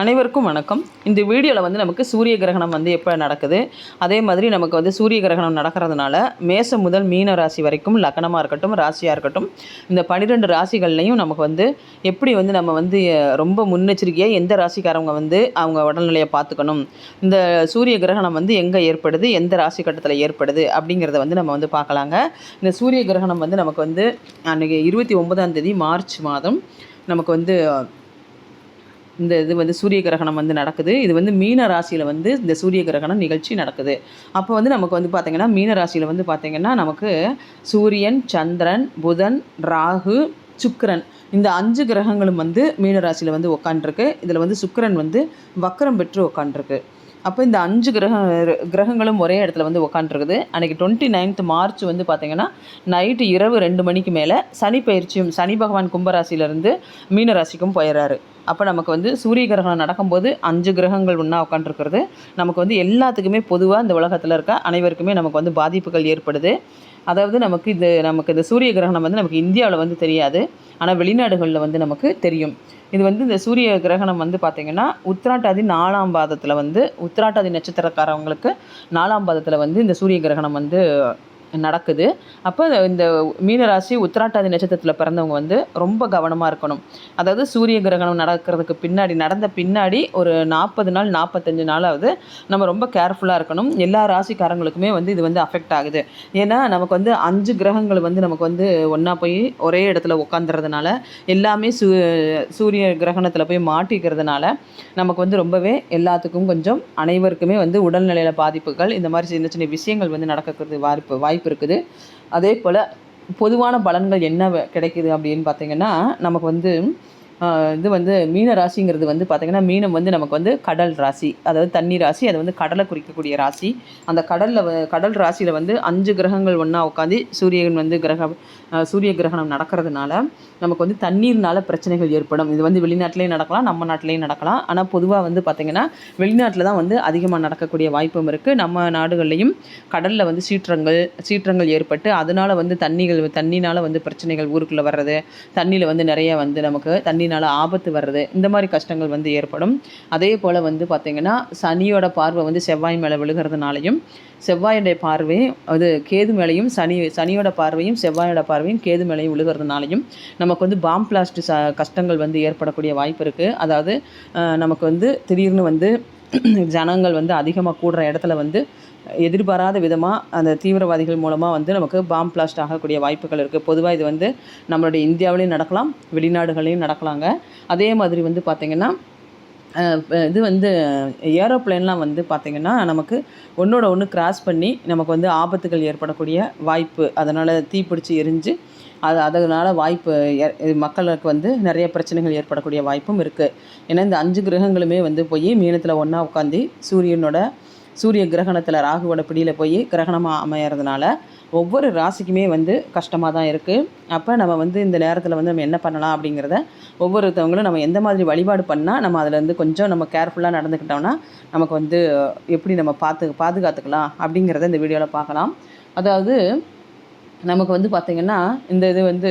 அனைவருக்கும் வணக்கம். இந்த வீடியோவில் வந்து நமக்கு சூரிய கிரகணம் வந்து எப்போ நடக்குது? அதே மாதிரி நமக்கு வந்து சூரிய கிரகணம் நடக்கிறதுனால மேசம் முதல் மீன ராசி வரைக்கும் லக்னமாக இருக்கட்டும் ராசியாக இருக்கட்டும் இந்த பன்னிரெண்டு ராசிகள்லையும் நமக்கு வந்து எப்படி வந்து நம்ம வந்து ரொம்ப முன்னெச்சரிக்கையாக எந்த ராசிக்காரவங்க வந்து அவங்க உடல்நிலையை பார்த்துக்கணும்? இந்த சூரிய கிரகணம் வந்து எங்கே ஏற்படுது? எந்த ராசி கட்டத்தில் ஏற்படுது? அப்படிங்கிறத வந்து நம்ம வந்து பார்க்கலாங்க. இந்த சூரிய கிரகணம் வந்து நமக்கு வந்து அன்றைக்கி இருபத்தி ஒன்பதாம் தேதி மார்ச் மாதம் நமக்கு வந்து இந்த இது வந்து சூரிய கிரகணம் வந்து நடக்குது. இது வந்து மீன ராசியில் வந்து இந்த சூரிய கிரகணம் நிகழ்ச்சி நடக்குது. அப்போ வந்து நமக்கு வந்து பார்த்திங்கன்னா மீன ராசியில் வந்து பார்த்திங்கன்னா நமக்கு சூரியன் சந்திரன் புதன் ராகு சுக்கிரன் இந்த அஞ்சு கிரகங்களும் வந்து மீன ராசியில் வந்து உக்காண்டிருக்கு இதில் வந்து சுக்கரன் வந்து வக்கரம் பெற்று உக்காண்டிருக்கு அப்போ இந்த அஞ்சு கிரக கிரகங்களும் ஒரே இடத்துல வந்து உக்காண்டிருக்குது அன்றைக்கி டுவெண்ட்டி நைன்த் மார்ச் வந்து பார்த்திங்கன்னா நைட்டு இரவு ரெண்டு மணிக்கு மேலே சனி பயிற்சியும் சனி பகவான் கும்பராசியிலேருந்து மீனராசிக்கும் போயிடுறாரு அப்போ நமக்கு வந்து சூரிய கிரகணம் நடக்கும்போது அஞ்சு கிரகங்கள் ஒன்றா உட்காந்துருக்கிறது நமக்கு வந்து எல்லாத்துக்குமே பொதுவாக இந்த உலகத்தில் இருக்க அனைவருக்குமே நமக்கு வந்து பாதிப்புகள் ஏற்படுது. அதாவது நமக்கு இது நமக்கு இந்த சூரிய கிரகணம் வந்து நமக்கு இந்தியாவில் வந்து தெரியாது. ஆனால் வெளிநாடுகளில் வந்து நமக்கு தெரியும். இது வந்து இந்த சூரிய கிரகணம் வந்து பார்த்திங்கன்னா உத்திராட்டாதி நாலாம் பாதத்தில் வந்து உத்திராட்டாதி நட்சத்திரக்காரவங்களுக்கு நாலாம் பாதத்தில் வந்து இந்த சூரிய கிரகணம் வந்து நடக்குது. அப்போ இந்த மீனராசி உத்திராட்டாதி நட்சத்திரத்தில் பிறந்தவங்க வந்து ரொம்ப கவனமாக இருக்கணும். அதாவது சூரிய கிரகணம் நடக்கிறதுக்கு பின்னாடி நடந்த பின்னாடி ஒரு நாற்பது நாள் நாற்பத்தஞ்சு நாளாவது நம்ம ரொம்ப கேர்ஃபுல்லாக இருக்கணும். எல்லா ராசிக்காரங்களுக்குமே வந்து இது வந்து அஃபெக்ட் ஆகுது. ஏன்னா நமக்கு வந்து அஞ்சு கிரகங்கள் வந்து நமக்கு வந்து ஒன்றா போய் ஒரே இடத்துல உட்காந்துறதுனால எல்லாமே சூ சூரிய கிரகணத்தில் போய் மாட்டிக்கிறதுனால நமக்கு வந்து ரொம்பவே எல்லாத்துக்கும் கொஞ்சம் அனைவருக்குமே வந்து உடல்நிலையில் பாதிப்புகள் இந்த மாதிரி சின்ன சின்ன விஷயங்கள் வந்து நடக்கிறது வாய்ப்பு வாய்ப்பு வாய்ப்பு இருக்குது. அதே போல் பொதுவான பலன்கள் என்ன வ- கிடைக்குது அப்படின்னு பார்த்தீங்கன்னா நமக்கு வந்து இது வந்து மீன ராசிங்கிறது வந்து பார்த்திங்கன்னா மீனம் வந்து நமக்கு வந்து கடல் ராசி. அதாவது தண்ணி ராசி அது வந்து கடலை குறிக்கக்கூடிய ராசி. அந்த கடலில் கடல் ராசியில் வந்து அஞ்சு கிரகங்கள் ஒன்றா உட்காந்து சூரியன் வந்து கிரக சூரிய கிரகணம் நடக்கிறதுனால நமக்கு வந்து தண்ணீர்னால பிரச்சனைகள் ஏற்படும். இது வந்து வெளிநாட்டிலையும் நடக்கலாம் நம்ம நாட்டிலையும் நடக்கலாம். ஆனால் பொதுவாக வந்து பார்த்திங்கன்னா வெளிநாட்டில் தான் வந்து அதிகமாக நடக்கக்கூடிய வாய்ப்பும் இருக்குது நம்ம நாடுகள்லையும் கடலில் வந்து சீற்றங்கள் சீற்றங்கள் ஏற்பட்டு அதனால் வந்து தண்ணிகள் தண்ணினால் வந்து பிரச்சனைகள் ஊருக்குள்ளே வர்றது தண்ணியில் வந்து நிறைய வந்து நமக்கு தண்ணினால் ஆபத்து வர்றது இந்த மாதிரி கஷ்டங்கள் வந்து ஏற்படும். அதே போல் வந்து பார்த்திங்கன்னா சனியோட பார்வை வந்து செவ்வாய் மேலே விழுகிறதுனாலையும் செவ்வாயுடைய பார்வை அது கேது மேலேயும் சனி சனியோட பார்வையும் செவ்வாயோட பார்வையும் கேது மேலேயும் விழுகிறதுனாலையும் நமக்கு வந்து பாம் பிளாஸ்ட் ச கஷ்டங்கள் வந்து ஏற்படக்கூடிய வாய்ப்பு இருக்குது அதாவது நமக்கு வந்து திடீர்னு வந்து ஜனங்கள் வந்து அதிகமாக கூடுற இடத்துல வந்து எதிர்பாராத விதமாக அந்த தீவிரவாதிகள் மூலமாக வந்து நமக்கு பாம் பிளாஸ்ட் ஆகக்கூடிய வாய்ப்புகள் இருக்குது பொதுவாக இது வந்து நம்மளுடைய இந்தியாவிலையும் நடக்கலாம் வெளிநாடுகளையும் நடக்கலாங்க. அதே மாதிரி வந்து பார்த்திங்கன்னா இது வந்து ஏரோப்ளேன்லாம் வந்து பார்த்திங்கன்னா நமக்கு ஒன்றோட ஒன்று கிராஸ் பண்ணி நமக்கு வந்து ஆபத்துகள் ஏற்படக்கூடிய வாய்ப்பு. அதனால் தீப்பிடிச்சு எரிஞ்சு அது அதனால் வாய்ப்பு மக்களுக்கு வந்து நிறைய பிரச்சனைகள் ஏற்படக்கூடிய வாய்ப்பும் இருக்குது ஏன்னா இந்த அஞ்சு கிரகங்களுமே வந்து போய் மீனத்தில் ஒன்றா உட்காந்து சூரியனோட சூரிய கிரகணத்தில் ராகுவோட பிடியில் போய் கிரகணமாக அமையறதுனால ஒவ்வொரு ராசிக்குமே வந்து கஷ்டமாக தான் இருக்குது அப்போ நம்ம வந்து இந்த நேரத்தில் வந்து நம்ம என்ன பண்ணலாம் அப்படிங்கிறத ஒவ்வொருத்தவங்களும் நம்ம எந்த மாதிரி வழிபாடு பண்ணால் நம்ம அதில் வந்து கொஞ்சம் நம்ம கேர்ஃபுல்லாக நடந்துக்கிட்டோம்னா நமக்கு வந்து எப்படி நம்ம பார்த்து பாதுகாத்துக்கலாம் அப்படிங்கிறத இந்த வீடியோவில் பார்க்கலாம். அதாவது நமக்கு வந்து பார்த்திங்கன்னா இந்த இது வந்து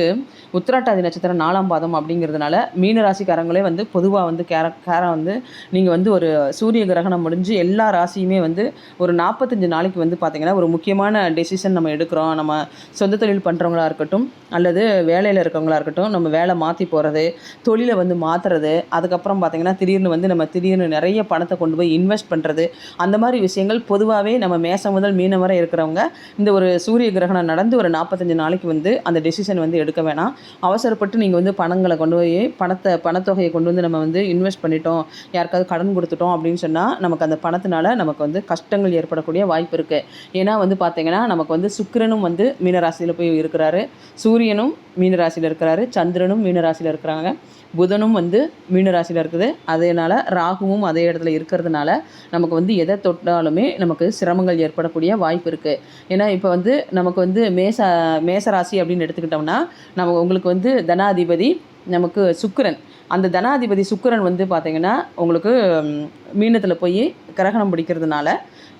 உத்திராட்டாதி நட்சத்திரம் நாலாம் பாதம் அப்படிங்கிறதுனால மீன ராசிக்காரங்களே வந்து பொதுவாக வந்து கேர கேரம் வந்து நீங்கள் வந்து ஒரு சூரிய கிரகணம் முடிஞ்சு எல்லா ராசியுமே வந்து ஒரு நாற்பத்தஞ்சு நாளைக்கு வந்து பார்த்திங்கன்னா ஒரு முக்கியமான டெசிஷன் நம்ம எடுக்கிறோம். நம்ம சொந்த தொழில் பண்ணுறவங்களா இருக்கட்டும் அல்லது வேலையில் இருக்கவங்களா இருக்கட்டும் நம்ம வேலை மாற்றி போகிறது தொழிலை வந்து மாற்றுறது அதுக்கப்புறம் பார்த்திங்கன்னா திடீர்னு வந்து நம்ம திடீர்னு நிறைய பணத்தை கொண்டு போய் இன்வெஸ்ட் பண்ணுறது அந்த மாதிரி விஷயங்கள் பொதுவாகவே நம்ம மேசம் முதல் மீனம் வரை இருக்கிறவங்க இந்த ஒரு சூரிய கிரகணம் நடந்து ஒரு நாற்பத்தஞ்சு நாளைக்கு வந்து அந்த டெசிஷன் வந்து எடுக்க வேணாம். அவசரப்பட்டு நீங்கள் வந்து பணங்களை கொண்டு போய் பணத்தை பணத்தொகையை கொண்டு வந்து நம்ம வந்து இன்வெஸ்ட் பண்ணிட்டோம். யாருக்காவது கடன் கொடுத்துட்டோம் அப்படின்னு சொன்னால் நமக்கு அந்த பணத்தினால நமக்கு வந்து கஷ்டங்கள் ஏற்படக்கூடிய வாய்ப்பு இருக்குது ஏன்னா வந்து பார்த்தீங்கன்னா நமக்கு வந்து சுக்கிரனும் வந்து மீனராசியில் போய் இருக்கிறாரு. சூரியனும் மீனராசியில் இருக்கிறாரு. சந்திரனும் மீனராசியில் இருக்கிறாங்க. புதனும் வந்து மீனராசியில் இருக்குது. அதனால் ராகுவும் அதே இடத்துல இருக்கிறதுனால நமக்கு வந்து எதை தொட்டாலுமே நமக்கு சிரமங்கள் ஏற்படக்கூடிய வாய்ப்பு இருக்குது ஏன்னா இப்போ வந்து நமக்கு வந்து மேச மேசராசி அப்படின்னு எடுத்துக்கிட்டோம்னா நம்ம உங்களுக்கு வந்து தனாதிபதி நமக்கு சுக்கரன். அந்த தனாதிபதி சுக்கிரன் வந்து பார்த்தீங்கன்னா உங்களுக்கு மீனத்தில் போய் கிரகணம் பிடிக்கிறதுனால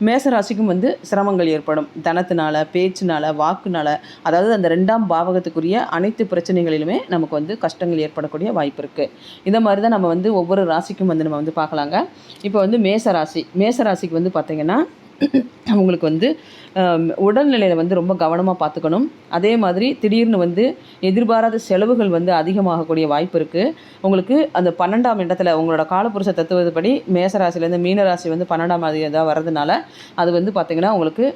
மேசராசிக்கும் வந்து சிரமங்கள் ஏற்படும். தனத்தினால பேச்சுனால வாக்குனால அதாவது அந்த ரெண்டாம் பாவகத்துக்குரிய அனைத்து பிரச்சனைகளிலுமே நமக்கு வந்து கஷ்டங்கள் ஏற்படக்கூடிய வாய்ப்பு இருக்குது இந்த மாதிரி தான் நம்ம வந்து ஒவ்வொரு ராசிக்கும் வந்து நம்ம வந்து பார்க்கலாங்க. இப்போ வந்து மேச ராசி மேச ராசிக்கு வந்து பார்த்திங்கன்னா அவங்களுக்கு வந்து உடல்நிலையில் வந்து ரொம்ப கவனமாக பார்த்துக்கணும். அதே மாதிரி திடீர்னு வந்து எதிர்பாராத செலவுகள் வந்து அதிகமாகக்கூடிய வாய்ப்பு இருக்குது உங்களுக்கு அந்த பன்னெண்டாம் இடத்துல உங்களோட காலப்புருஷ தத்துவப்படி மேசராசிலேருந்து மீனராசி வந்து பன்னெண்டாம் இதாக வர்றதுனால அது வந்து பார்த்திங்கன்னா உங்களுக்கு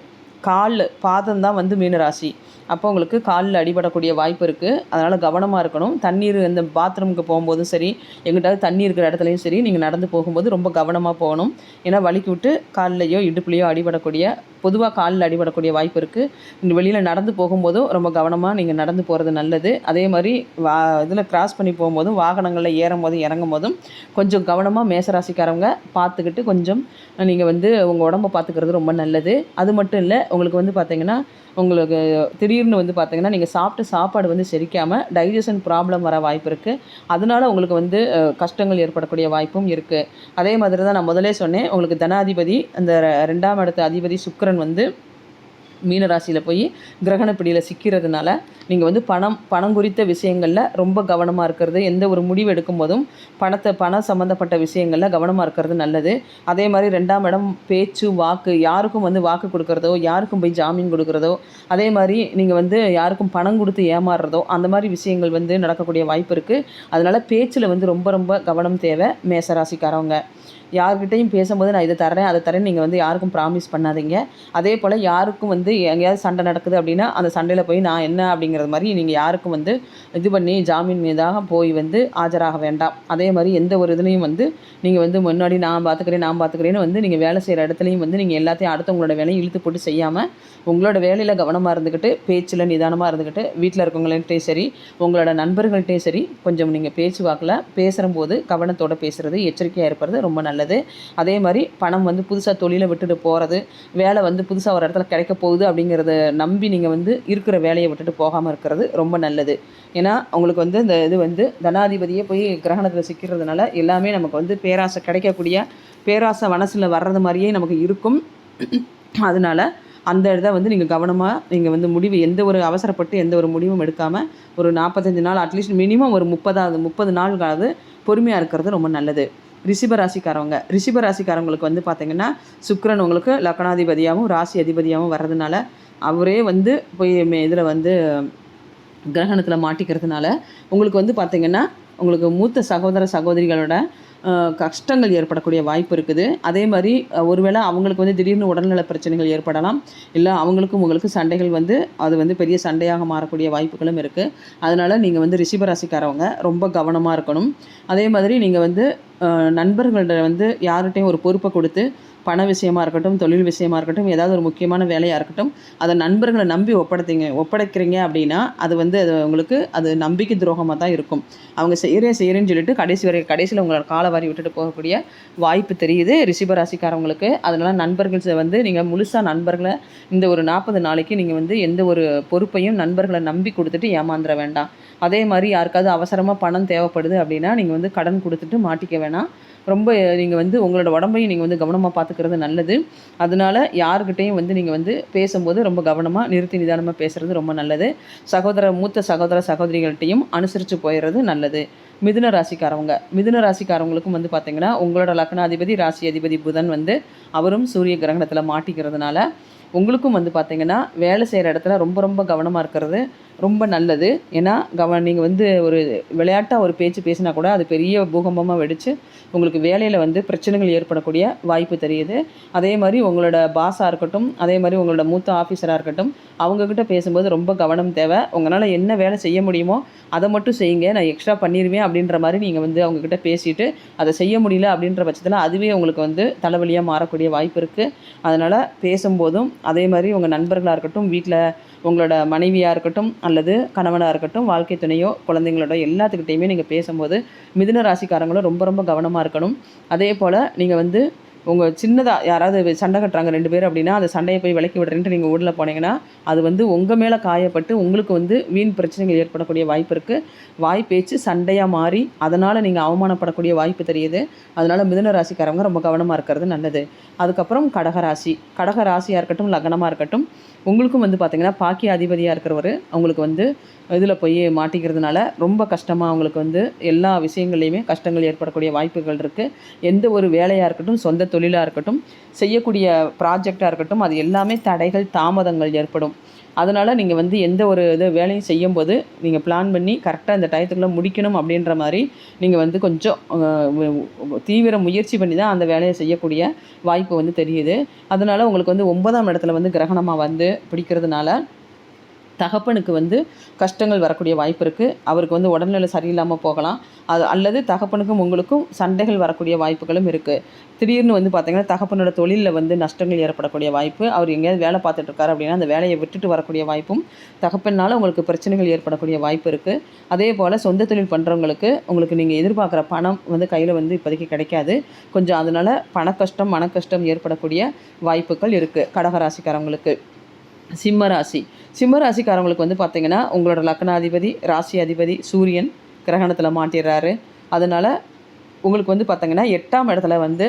கால் பாதம் தான் வந்து மீனராசி. அப்போ உங்களுக்கு காலில் அடிபடக்கூடிய வாய்ப்பு இருக்குது அதனால் கவனமாக இருக்கணும். தண்ணீர் இந்த பாத்ரூமுக்கு போகும்போதும் சரி எங்கிட்டாவது தண்ணி இருக்கிற இடத்துலையும் சரி நீங்கள் நடந்து போகும்போது ரொம்ப கவனமாக போகணும். ஏன்னா வலிக்கு விட்டு கால்லையோ இடுப்புலையோ அடிபடக்கூடிய பொதுவாக காலில் அடிபடக்கூடிய வாய்ப்பு இருக்குது வெளியில் நடந்து போகும்போதும் ரொம்ப கவனமாக நீங்கள் நடந்து போகிறது நல்லது. அதே மாதிரி வா இதில் கிராஸ் பண்ணி போகும்போதும் வாகனங்களில் ஏறும் போதும் இறங்கும் போதும் கொஞ்சம் கவனமாக மேசராசிக்காரவங்க பார்த்துக்கிட்டு கொஞ்சம் நீங்கள் வந்து உங்கள் உடம்ப பார்த்துக்கிறது ரொம்ப நல்லது. அது மட்டும் இல்லை உங்களுக்கு வந்து பார்த்திங்கன்னா உங்களுக்கு திடீர்னு வந்து பார்த்திங்கன்னா நீங்கள் சாப்பிட்ட சாப்பாடு வந்து செரிக்காமல் டைஜஷன் ப்ராப்ளம் வர வாய்ப்பு இருக்குது அதனால உங்களுக்கு வந்து கஷ்டங்கள் ஏற்படக்கூடிய வாய்ப்பும் இருக்குது அதே மாதிரி தான் நான் முதலே சொன்னேன் உங்களுக்கு தனாதிபதி அந்த ரெண்டாம் இடத்து அதிபதி சுக்கரன் வந்து மீனராசியில் போய் கிரகணப்பிடியில் சிக்கிறதுனால நீங்கள் வந்து பணம் பணம் குறித்த விஷயங்களில் ரொம்ப கவனமாக இருக்கிறது. எந்த ஒரு முடிவு எடுக்கும் போதும் பணத்தை பணம் சம்மந்தப்பட்ட விஷயங்களில் கவனமாக இருக்கிறது நல்லது. அதே மாதிரி ரெண்டாம் இடம் பேச்சு வாக்கு யாருக்கும் வந்து வாக்கு கொடுக்குறதோ யாருக்கும் போய் ஜாமீன் கொடுக்குறதோ அதே மாதிரி நீங்கள் வந்து யாருக்கும் பணம் கொடுத்து ஏமாறுறதோ அந்த மாதிரி விஷயங்கள் வந்து நடக்கக்கூடிய வாய்ப்பு இருக்குது அதனால் பேச்சில் வந்து ரொம்ப ரொம்ப கவனம் தேவை மேசராசிக்காரவங்க. யார்கிட்டையும் பேசும்போது நான் இதை தரேன் அதை தரேன் நீங்கள் வந்து யாருக்கும் ப்ராமிஸ் பண்ணாதீங்க. அதே போல் யாருக்கும் வந்து எங்கேயாவது சண்டை நடக்குது அப்படின்னா அந்த சண்டையில் போய் நான் என்ன அப்படிங்கிறது மாதிரி நீங்கள் யாருக்கும் வந்து இது பண்ணி ஜாமீன் மீதாக போய் வந்து ஆஜராக வேண்டாம். அதே மாதிரி எந்த ஒரு இதுலேயும் வந்து நீங்கள் வந்து முன்னாடி நான் பார்த்துக்கிறேன் நான் பார்த்துக்கிறேன்னு வந்து நீங்கள் வேலை செய்கிற இடத்துலையும் வந்து நீங்கள் எல்லாத்தையும் அடுத்தவங்களோட வேலையை இழுத்து போட்டு செய்யாமல் உங்களோட வேலையில் கவனமாக இருந்துக்கிட்டு பேச்சில் நிதானமாக இருந்துக்கிட்டு வீட்டில் இருக்கவங்கள்ட்டையும் சரி உங்களோட நண்பர்கள்ட்டையும் சரி கொஞ்சம் நீங்கள் பேச்சு வாக்கில் பேசுகிறம்போது கவனத்தோடு பேசுகிறது எச்சரிக்கையாக இருப்பது ரொம்ப நல்லது. அதே மாதிரி பணம் வந்து புதுசாக தொழிலை விட்டுட்டு போகிறது வேலை வந்து புதுசாக ஒரு இடத்துல கிடைக்க போகுது அப்படிங்கிறத நம்பி நீங்கள் வந்து இருக்கிற வேலையை விட்டுட்டு போகாமல் இருக்கிறது ரொம்ப நல்லது. ஏன்னா உங்களுக்கு வந்து இந்த இது வந்து தனாதிபதியே போய் கிரகணத்தில் சிக்கிறதுனால எல்லாமே நமக்கு வந்து பேராசை கிடைக்கக்கூடிய பேராசை மனசில் வர்றது மாதிரியே நமக்கு இருக்கும். அதனால் அந்த இதை வந்து நீங்கள் கவனமாக நீங்கள் வந்து முடிவு எந்த ஒரு அவசரப்பட்டு எந்த ஒரு முடிவும் எடுக்காமல் ஒரு நாற்பத்தஞ்சு நாள் அட்லீஸ்ட் மினிமம் ஒரு முப்பதாவது முப்பது நாள்காவது பொறுமையாக இருக்கிறது ரொம்ப நல்லது. ரிஷிப ராசிக்காரவங்க ரிஷிப ராசிக்காரவங்களுக்கு வந்து பார்த்திங்கன்னா சுக்கரன் உங்களுக்கு லக்கணாதிபதியாகவும் ராசி அதிபதியாகவும் வர்றதுனால அவரே வந்து போய் இதில் வந்து கிரகணத்தில் மாட்டிக்கிறதுனால உங்களுக்கு வந்து பார்த்திங்கன்னா உங்களுக்கு மூத்த சகோதர சகோதரிகளோட கஷ்டங்கள் ஏற்படக்கூடிய வாய்ப்பு இருக்குது. அதே மாதிரி ஒருவேளை அவங்களுக்கு வந்து திடீர்னு உடல்நல பிரச்சனைகள் ஏற்படலாம். இல்லை அவங்களுக்கும் உங்களுக்கு சண்டைகள் வந்து அது வந்து பெரிய சண்டையாக மாறக்கூடிய வாய்ப்புகளும் இருக்குது அதனால் நீங்கள் வந்து ரிஷிபராசிக்காரவங்க ரொம்ப கவனமாக இருக்கணும். அதே மாதிரி நீங்கள் வந்து நண்பர்கள்ட வந்து யார்கிட்டையும் ஒரு பொறுப்பை கொடுத்து பண விஷயமா இருக்கட்டும் தொழில் விஷயமா இருக்கட்டும் ஏதாவது ஒரு முக்கியமான வேலையாக இருக்கட்டும் அதை நண்பர்களை நம்பி ஒப்படைத்தீங்க ஒப்படைக்கிறீங்க அப்படின்னா அது வந்து அது உங்களுக்கு அது நம்பிக்கை துரோகமாக தான் இருக்கும். அவங்க செய்கிறேன் செய்கிறேன்னு சொல்லிட்டு கடைசி வரை கடைசியில் உங்களை காலை வாரி விட்டுட்டு போகக்கூடிய வாய்ப்பு தெரியுது. ரிஷபராசிக்காரவங்களுக்கு. அதனால் நண்பர்கள் வந்து நீங்கள் முழுசாக நண்பர்களை இந்த ஒரு நாற்பது நாளைக்கு நீங்கள் வந்து எந்த ஒரு பொறுப்பையும் நண்பர்களை நம்பி கொடுத்துட்டு ஏமாந்துட வேண்டாம். அதே மாதிரி யாருக்காவது அவசரமாக பணம் தேவைப்படுது அப்படின்னா நீங்கள் வந்து கடன் கொடுத்துட்டு மாட்டிக்க வேணாம். ரொம்ப நீங்கள் வந்து உங்களோட உடம்பையும் நீங்கள் வந்து கவனமாக பார்த்துக்கிறது நல்லது. அதனால் யாருக்கிட்டையும் வந்து நீங்கள் வந்து பேசும்போது ரொம்ப கவனமாக நிறுத்தி நிதானமாக பேசுகிறது ரொம்ப நல்லது. சகோதர மூத்த சகோதர சகோதரிகள்கிட்டையும் அனுசரித்து போயிடுறது நல்லது. மிதுன ராசிக்காரவங்க. மிதுன ராசிக்காரவங்களுக்கும் வந்து பார்த்திங்கன்னா உங்களோட லக்னாதிபதி ராசி அதிபதி புதன் வந்து அவரும் சூரிய கிரகணத்தில் மாட்டிக்கிறதுனால உங்களுக்கும் வந்து பார்த்திங்கன்னா வேலை செய்கிற இடத்துல ரொம்ப ரொம்ப கவனமாக இருக்கிறது. ரொம்ப நல்லது. ஏன்னா கவ நீங்கள் வந்து ஒரு விளையாட்டாக ஒரு பேச்சு பேசினா கூட அது பெரிய பூகம்பமாக வெடித்து உங்களுக்கு வேலையில் வந்து பிரச்சனைகள் ஏற்படக்கூடிய வாய்ப்பு தெரியுது. அதே மாதிரி உங்களோட பாஸாக இருக்கட்டும் அதே மாதிரி உங்களோட மூத்த ஆஃபீஸராக இருக்கட்டும் அவங்கக்கிட்ட பேசும்போது ரொம்ப கவனம் தேவை. உங்களால் என்ன வேலை செய்ய முடியுமோ அதை மட்டும் செய்யுங்க. நான் எக்ஸ்ட்ரா பண்ணிடுவேன் அப்படின்ற மாதிரி நீங்கள் வந்து அவங்கக்கிட்ட பேசிவிட்டு அதை செய்ய முடியல அப்படின்ற பட்சத்தில் அதுவே உங்களுக்கு வந்து தலைவலியாக மாறக்கூடிய வாய்ப்பு இருக்குது அதனால் பேசும்போதும் அதே மாதிரி உங்கள் நண்பர்களாக இருக்கட்டும் வீட்டில் உங்களோட மனைவியாக இருக்கட்டும் அல்லது கணவனாக இருக்கட்டும் வாழ்க்கை துணையோ குழந்தைங்களோட எல்லாத்துக்கிட்டையுமே நீங்கள் பேசும்போது மிதுன ராசிக்காரங்களும் ரொம்ப ரொம்ப கவனமாக இருக்கணும். அதே போல் நீங்கள் வந்து உங்கள் சின்னதாக யாராவது சண்டை கட்டுறாங்க ரெண்டு பேர் அப்படின்னா அந்த சண்டையை போய் விலக்கி விடுறேன்ட்டு நீங்கள் ஊரில் போனீங்கன்னா அது வந்து உங்கள் மேலே காயப்பட்டு உங்களுக்கு வந்து வீண் பிரச்சனைகள் ஏற்படக்கூடிய வாய்ப்பு இருக்குது வாய் பேச்சு சண்டையாக மாறி அதனால் நீங்கள் அவமானப்படக்கூடிய வாய்ப்பு தெரியுது. அதனால் மிதுன ராசிக்காரவங்க ரொம்ப கவனமாக இருக்கிறது நல்லது. அதுக்கப்புறம் கடகராசி கடக ராசியாக இருக்கட்டும் லக்னமாக இருக்கட்டும் உங்களுக்கும் வந்து பார்த்திங்கன்னா பாக்கிய அதிபதியாக இருக்கிறவர் அவங்களுக்கு வந்து இதில் போய் மாட்டிக்கிறதுனால ரொம்ப கஷ்டமாக அவங்களுக்கு வந்து எல்லா விஷயங்கள்லையுமே கஷ்டங்கள் ஏற்படக்கூடிய வாய்ப்புகள் இருக்குது எந்த ஒரு வேலையாக இருக்கட்டும் சொந்த தொழிலாக இருக்கட்டும் செய்யக்கூடிய ப்ராஜெக்டாக இருக்கட்டும் அது எல்லாமே தடைகள் தாமதங்கள் ஏற்படும். அதனால் நீங்கள் வந்து எந்த ஒரு இது வேலையும் செய்யும்போது நீங்கள் பிளான் பண்ணி கரெக்டாக இந்த டயத்துக்குள்ளே முடிக்கணும் அப்படின்ற மாதிரி நீங்கள் வந்து கொஞ்சம் தீவிர முயற்சி பண்ணி தான் அந்த வேலையை செய்யக்கூடிய வாய்ப்பு வந்து தெரியுது. அதனால் உங்களுக்கு வந்து ஒன்பதாம் இடத்துல வந்து கிரகணமாக வந்து பிடிக்கிறதுனால தகப்பனுக்கு வந்து கஷ்டங்கள் வரக்கூடிய வாய்ப்பு இருக்குது அவருக்கு வந்து உடல்நிலை சரியில்லாமல் போகலாம். அது அல்லது தகப்பனுக்கும் உங்களுக்கும் சண்டைகள் வரக்கூடிய வாய்ப்புகளும் இருக்குது திடீர்னு வந்து பார்த்திங்கன்னா தகப்பனோட தொழிலில் வந்து நஷ்டங்கள் ஏற்படக்கூடிய வாய்ப்பு அவர் எங்கேயாவது வேலை பார்த்துட்டு இருக்காரு அப்படின்னா அந்த வேலையை விட்டுட்டு வரக்கூடிய வாய்ப்பும் தகப்பனால் உங்களுக்கு பிரச்சனைகள் ஏற்படக்கூடிய வாய்ப்பு இருக்குது அதே போல் சொந்த தொழில் பண்ணுறவங்களுக்கு உங்களுக்கு நீங்கள் எதிர்பார்க்குற பணம் வந்து கையில் வந்து இப்போதைக்கு கிடைக்காது. கொஞ்சம் அதனால் பண கஷ்டம் மன கஷ்டம் ஏற்படக்கூடிய வாய்ப்புகள் இருக்குது கடகராசிக்காரவங்களுக்கு சிம்ம ராசி. சிம்ம ராசிக்காரங்களுக்கு வந்து பார்த்திங்கன்னா உங்களோட லக்னாதிபதி ராசி அதிபதி சூரியன் கிரகணத்தில் மாட்டிடுறாரு அதனால் உங்களுக்கு வந்து பார்த்திங்கன்னா எட்டாம் இடத்துல வந்து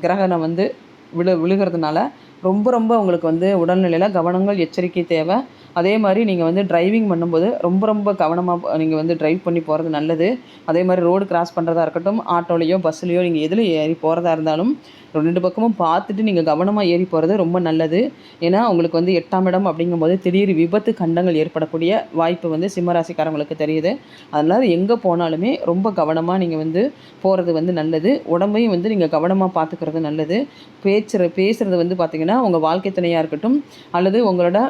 கிரகணம் வந்து விழு விழுகிறதுனால ரொம்ப ரொம்ப உங்களுக்கு வந்து உடல்நிலையில் கவனங்கள் எச்சரிக்கை தேவை. அதே மாதிரி நீங்கள் வந்து டிரைவிங் பண்ணும்போது ரொம்ப ரொம்ப கவனமாக நீங்கள் வந்து டிரைவ் பண்ணி போகிறது நல்லது. அதே மாதிரி ரோடு கிராஸ் பண்ணுறதா இருக்கட்டும் ஆட்டோலேயோ பஸ்லேயோ நீங்கள் எதில் ஏறி போகிறதா இருந்தாலும் ரெண்டு பக்கமும் பார்த்துட்டு நீங்கள் கவனமாக ஏறி போகிறது ரொம்ப நல்லது. ஏன்னா உங்களுக்கு வந்து எட்டாம் இடம் அப்படிங்கும்போது திடீர் விபத்து கண்டங்கள் ஏற்படக்கூடிய வாய்ப்பு வந்து சிம்மராசிக்காரங்களுக்கு தெரியுது. அதனால் எங்கே போனாலுமே ரொம்ப கவனமாக நீங்கள் வந்து போகிறது வந்து நல்லது. உடம்பையும் வந்து நீங்கள் கவனமாக பார்த்துக்கிறது நல்லது. பேச்சுற பேசுகிறது வந்து பார்த்திங்கன்னா உங்கள் வாழ்க்கை துணையாக இருக்கட்டும் அல்லது உங்களோட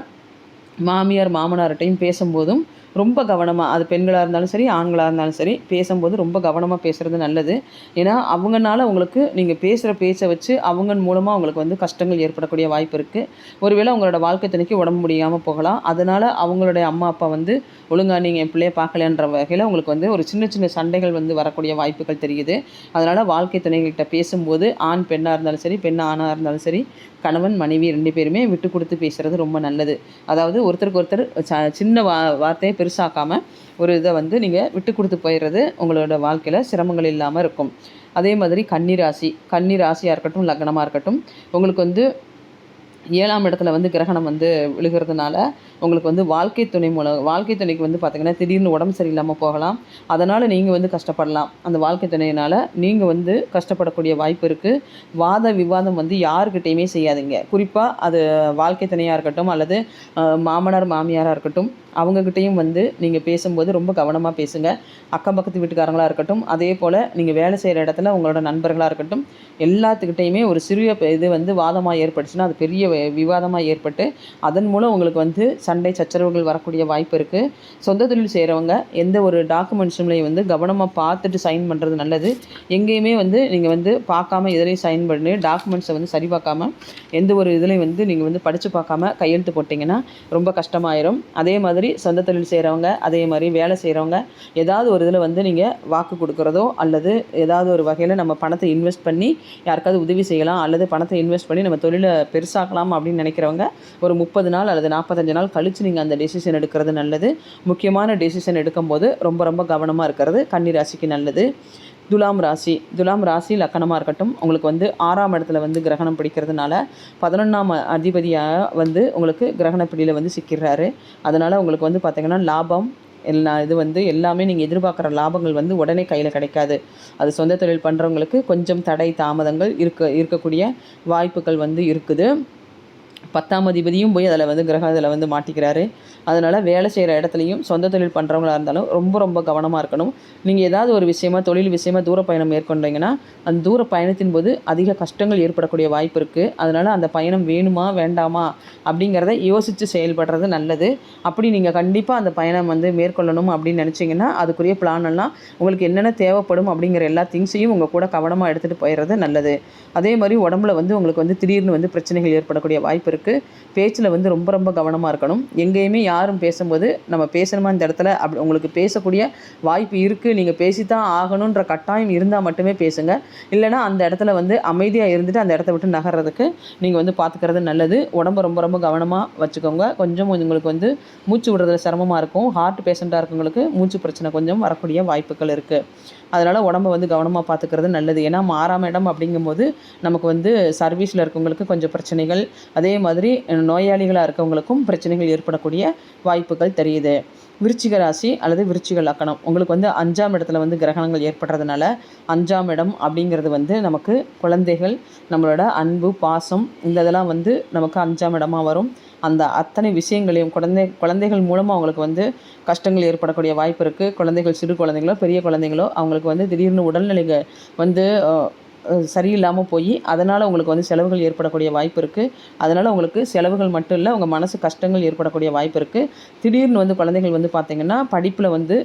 மாமியார் மாமனார்கிட்டையும் பேசும்போதும் ரொம்ப கவனமாக அது பெண்களாக இருந்தாலும் சரி ஆண்களாக இருந்தாலும் சரி பேசும்போது ரொம்ப கவனமாக பேசுகிறது நல்லது. ஏன்னா அவங்கனால உங்களுக்கு நீங்கள் பேசுகிற பேச்சை வச்சு அவங்க மூலமாக உங்களுக்கு வந்து கஷ்டங்கள் ஏற்படக்கூடிய வாய்ப்பு இருக்குது ஒருவேளை உங்களோட வாழ்க்கை துணைக்கு உடம்பு முடியாமல் போகலாம். அதனால் அவங்களுடைய அம்மா அப்பா வந்து ஒழுங்காக நீங்கள் என் பிள்ளைய பார்க்கலன்ற வகையில் உங்களுக்கு வந்து ஒரு சின்ன சின்ன சண்டைகள் வந்து வரக்கூடிய வாய்ப்புகள் தெரியுது. அதனால் வாழ்க்கை துணைகள்கிட்ட பேசும்போது ஆண் பெண்ணாக இருந்தாலும் சரி பெண் ஆணாக இருந்தாலும் சரி கணவன் மனைவி ரெண்டு பேருமே விட்டு கொடுத்து பேசுகிறது ரொம்ப நல்லது. அதாவது ஒருத்தருக்கு ஒருத்தர் ச- சின்ன வா வார்த்தையை பெருசாக்காமல் ஒரு இதை வந்து நீங்கள் விட்டு கொடுத்து போயிடுறது உங்களோட வாழ்க்கையில் சிரமங்கள் இல்லாமல் இருக்கும். அதே மாதிரி கன்னிராசி கன்னிராசியாக இருக்கட்டும் லக்னமாக இருக்கட்டும் உங்களுக்கு வந்து ஏழாம் இடத்துல வந்து கிரகணம் வந்து விழுகிறதுனால உங்களுக்கு வந்து வாழ்க்கை துணை மூலம் வாழ்க்கை துணைக்கு வந்து பார்த்திங்கன்னா திடீர்னு உடம்பு சரியில்லாமல் போகலாம். அதனால் நீங்கள் வந்து கஷ்டப்படலாம். அந்த வாழ்க்கை துணையினால் நீங்கள் வந்து கஷ்டப்படக்கூடிய வாய்ப்பு இருக்குது வாத விவாதம் வந்து யாருக்கிட்டேயுமே செய்யாதீங்க. குறிப்பாக அது வாழ்க்கை துணையாக இருக்கட்டும் அல்லது மாமனார் மாமியாராக இருக்கட்டும் அவங்கக்கிட்டேயும் வந்து நீங்கள் பேசும்போது ரொம்ப கவனமாக பேசுங்க. அக்கம் பக்கத்து வீட்டுக்காரங்களாக இருக்கட்டும் அதே போல் நீங்கள் வேலை செய்கிற இடத்துல உங்களோட நண்பர்களாக இருக்கட்டும் எல்லாத்துக்கிட்டேயுமே ஒரு சிறிய இது வந்து வாதமாக ஏற்பட்டுச்சுன்னா அது பெரிய விவாதமாக ஏற்பட்டு அதன் மூலம் உங்களுக்கு வந்து சண்டை சச்சரவுகள் வரக்கூடிய வாய்ப்பு இருக்குது சொந்த தொழில் செய்கிறவங்க எந்த ஒரு டாக்குமெண்ட்ஸுமே வந்து கவனமாக பார்த்துட்டு சைன் பண்ணுறது நல்லது. எங்கேயுமே வந்து நீங்கள் வந்து பார்க்காம எதுலையும் சைன் பண்ணி டாக்குமெண்ட்ஸை வந்து சரி பார்க்காம எந்த ஒரு இதுலையும் வந்து நீங்கள் வந்து படித்து பார்க்காம கையெழுத்து போட்டிங்கன்னா ரொம்ப கஷ்டமாயிரும். அதே மாதிரி சொந்த தொழில் செய்கிறவங்க அதே மாதிரி வேலை செய்கிறவங்க ஏதாவது ஒரு இதில் வந்து நீங்கள் வாக்கு கொடுக்குறதோ அல்லது ஏதாவது ஒரு வகையில் நம்ம பணத்தை இன்வெஸ்ட் பண்ணி யாருக்காவது உதவி செய்யலாம் அல்லது பணத்தை இன்வெஸ்ட் பண்ணி நம்ம தொழிலை பெருசாக்கலாம் அப்படின்னு நினைக்கிறவங்க ஒரு முப்பது நாள் அல்லது நாற்பத்தஞ்சு நாள் கழித்து நீங்கள் அந்த டெசிஷன் எடுக்கிறது நல்லது. முக்கியமான டெசிஷன் எடுக்கும்போது ரொம்ப ரொம்ப கவனமாக இருக்கிறது. கன்னி ராசிக்கு நல்லது. துலாம் ராசி. துலாம் ராசி லக்கணமாக இருக்கட்டும் உங்களுக்கு வந்து ஆறாம் இடத்துல வந்து கிரகணம் பிடிக்கிறதுனால பதினொன்றாம் அதிபதியாக வந்து உங்களுக்கு கிரகண பிடியில் வந்து சிக்கிறாரு அதனால் உங்களுக்கு வந்து பார்த்திங்கன்னா லாபம் எல்லா இது வந்து எல்லாமே நீங்கள் எதிர்பார்க்குற லாபங்கள் வந்து உடனே கையில் கிடைக்காது. அது சொந்த தொழில் பண்ணுறவங்களுக்கு கொஞ்சம் தடை தாமதங்கள் இருக்க இருக்கக்கூடிய வாய்ப்புகள் வந்து இருக்குது. பத்தாம் அதிபதியும் போய் அதில் வந்து கிரக இதில் வந்து மாட்டிக்கிறாரு. அதனால் வேலை செய்கிற இடத்துலையும் சொந்த தொழில் பண்ணுறவங்களா இருந்தாலும் ரொம்ப ரொம்ப கவனமாக இருக்கணும். நீங்கள் ஏதாவது ஒரு விஷயமா தொழில் விஷயமா தூர பயணம் மேற்கொண்டீங்கன்னா அந்த தூர பயணத்தின் போது அதிக கஷ்டங்கள் ஏற்படக்கூடிய வாய்ப்பு இருக்குது அதனால் அந்த பயணம் வேணுமா வேண்டாமா அப்படிங்கிறத யோசித்து செயல்படுறது நல்லது. அப்படி நீங்கள் கண்டிப்பாக அந்த பயணம் வந்து மேற்கொள்ளணும் அப்படின்னு நினச்சிங்கன்னா அதுக்குரிய பிளான் எல்லாம் உங்களுக்கு என்னென்ன தேவைப்படும் அப்படிங்கிற எல்லா திங்ஸையும் உங்கள் கூட கவனமாக எடுத்துகிட்டு போயிடுறது நல்லது. அதே மாதிரி உடம்புல வந்து உங்களுக்கு வந்து திடீர்னு வந்து பிரச்சனைகள் ஏற்படக்கூடிய வாய்ப்பு இருக்குது இருக்குது பேச்சில் வந்து ரொம்ப ரொம்ப கவனமாக இருக்கணும். எங்கேயுமே யாரும் பேசும்போது நம்ம பேசணுமா இந்த இடத்துல? அப்படி உங்களுக்கு பேசக்கூடிய வாய்ப்பு இருக்குது நீங்கள் பேசித்தான் ஆகணுன்ற கட்டாயம் இருந்தால் மட்டுமே பேசுங்க. இல்லைனா அந்த இடத்துல வந்து அமைதியாக இருந்துட்டு அந்த இடத்த விட்டு நகர்றதுக்கு நீங்கள் வந்து பார்த்துக்கிறது நல்லது. உடம்பு ரொம்ப ரொம்ப கவனமாக வச்சுக்கோங்க. கொஞ்சம் உங்களுக்கு வந்து மூச்சு விடுறதுல சிரமமாக இருக்கும். ஹார்ட் பேஷண்ட்டாக இருக்கவங்களுக்கு மூச்சு பிரச்சனை கொஞ்சம் வரக்கூடிய வாய்ப்புகள் இருக்குது அதனால் உடம்ப வந்து கவனமாக பார்த்துக்கிறது நல்லது. ஏன்னா மாறாம இடம் அப்படிங்கும்போது நமக்கு வந்து சர்வீஸில் இருக்கவங்களுக்கு கொஞ்சம் பிரச்சனைகள் அதே மாதிரி நோயாளிகளாக இருக்கவங்களுக்கும் பிரச்சனைகள் ஏற்படக்கூடிய வாய்ப்புகள் தெரியுது. விருச்சிக ராசி அல்லது விருச்சிக லக்கணம். உங்களுக்கு வந்து அஞ்சாம் இடத்துல வந்து கிரகணங்கள் ஏற்படுறதுனால அஞ்சாம் இடம் அப்படிங்கிறது வந்து நமக்கு குழந்தைகள் நம்மளோட அன்பு பாசம் இந்த இதெல்லாம் வந்து நமக்கு அஞ்சாம் இடமாக வரும். அந்த அத்தனை விஷயங்களையும் குழந்தை குழந்தைகள் மூலமாக அவங்களுக்கு வந்து கஷ்டங்கள் ஏற்படக்கூடிய வாய்ப்பு இருக்குது குழந்தைகள் சிறு குழந்தைங்களோ பெரிய குழந்தைங்களோ அவங்களுக்கு வந்து திடீர்னு உடல்நிலைகள் வந்து சரியில்லாமல் போய் அதனால் உங்களுக்கு வந்து செலவுகள் ஏற்படக்கூடிய வாய்ப்பு இருக்குது அதனால் உங்களுக்கு செலவுகள் மட்டும் இல்லை உங்கள் மனசு கஷ்டங்கள் ஏற்படக்கூடிய வாய்ப்பு இருக்குது திடீர்னு வந்து குழந்தைகள் வந்து பார்த்திங்கன்னா படிப்பில் வந்து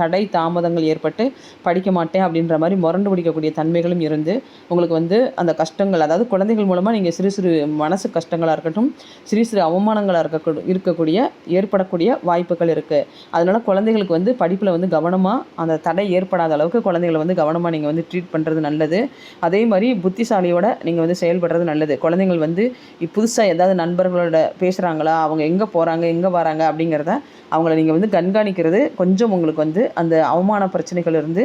தடை தாமதங்கள் ஏற்பட்டு படிக்க மாட்டேன் அப்படின்ற மாதிரி முரண்டு பிடிக்கக்கூடிய தன்மைகளும் இருந்து உங்களுக்கு வந்து அந்த கஷ்டங்கள் அதாவது குழந்தைகள் மூலமாக நீங்கள் சிறு சிறு மனசு கஷ்டங்களாக இருக்கட்டும் சிறு சிறு அவமானங்களாக இருக்க இருக்கக்கூடிய ஏற்படக்கூடிய வாய்ப்புகள் இருக்குது அதனால் குழந்தைகளுக்கு வந்து படிப்பில் வந்து கவனமாக அந்த தடை ஏற்படாத அளவுக்கு குழந்தைகளை வந்து கவனமாக நீங்கள் வந்து ட்ரீட் பண்ணுறது நல்லது. அதே மாதிரி புத்திசாலியோட நீங்கள் வந்து செயல்படுறது நல்லது. குழந்தைங்கள் வந்து புதுசாக ஏதாவது நண்பர்களோட பேசுகிறாங்களா அவங்க எங்கே போகிறாங்க எங்கே வராங்க? அப்படிங்கிறத அவங்கள நீங்கள் வந்து கண்காணிக்கிறது கொஞ்சம் உங்களுக்கு வந்து அந்த அவமான பிரச்சனைகள் இருந்து